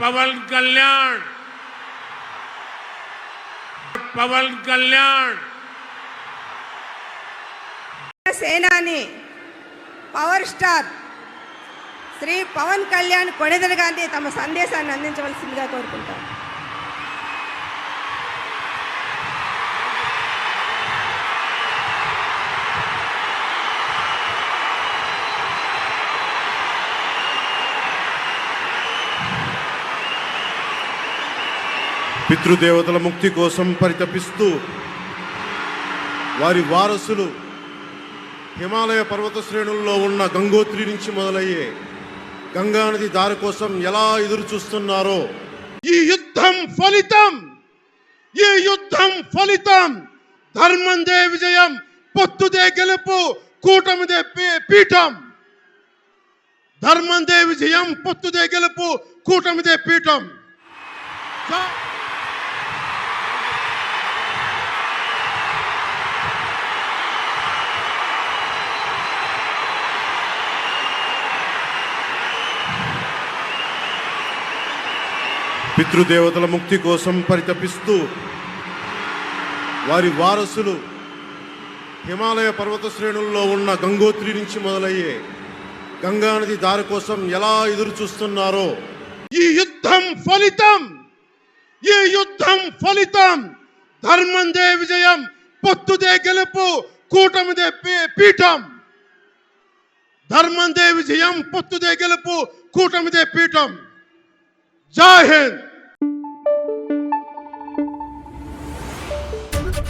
పవన్ కళ్యాణ్. పవన్ కళ్యాణ్. సేనాని power star Shri Pawan Kalyan Konidela Gandhi తమ సందేశాన్ని అందించవలసిందిగా కోరుకుంటారు పితృదేవతల ముక్తి కోసం పరితపిస్తూ వారి వారసులు హిమాలయ పర్వత శ్రేణుల్లో ఉన్న గంగోత్రి నుంచి మొదలయ్యే గంగానది దారి కోసం ఎలా ఎదురు చూస్తున్నారో ఈ యుద్ధం ఫలితం! ఈ యుద్ధం ఫలితం! ధర్మందే విజయం పొత్తుదే గెలుపు కూటమిదే పీ- పీఠం! ధర్మందే విజయం పొత్తుదే గెలుపు కూటమిదే పీఠం! పితృదేవతల ముక్తి కోసం పరితపిస్తూ వారి వారసులు హిమాలయ పర్వత శ్రేణుల్లో ఉన్న గంగోత్రి నుంచి మొదలయ్యే గంగానది దారి కోసం ఎలా ఎదురు చూస్తున్నారో ఈ యుద్ధం ఫలితం! ఈ యుద్ధం ఫలితం! ధర్మందే విజయం పొత్తుదే గెలుపు కూటమిదే పీ- పీఠం! ధర్మందే విజయం పొత్తుదే గెలుపు కూటమిదే పీఠం! జై హింద్!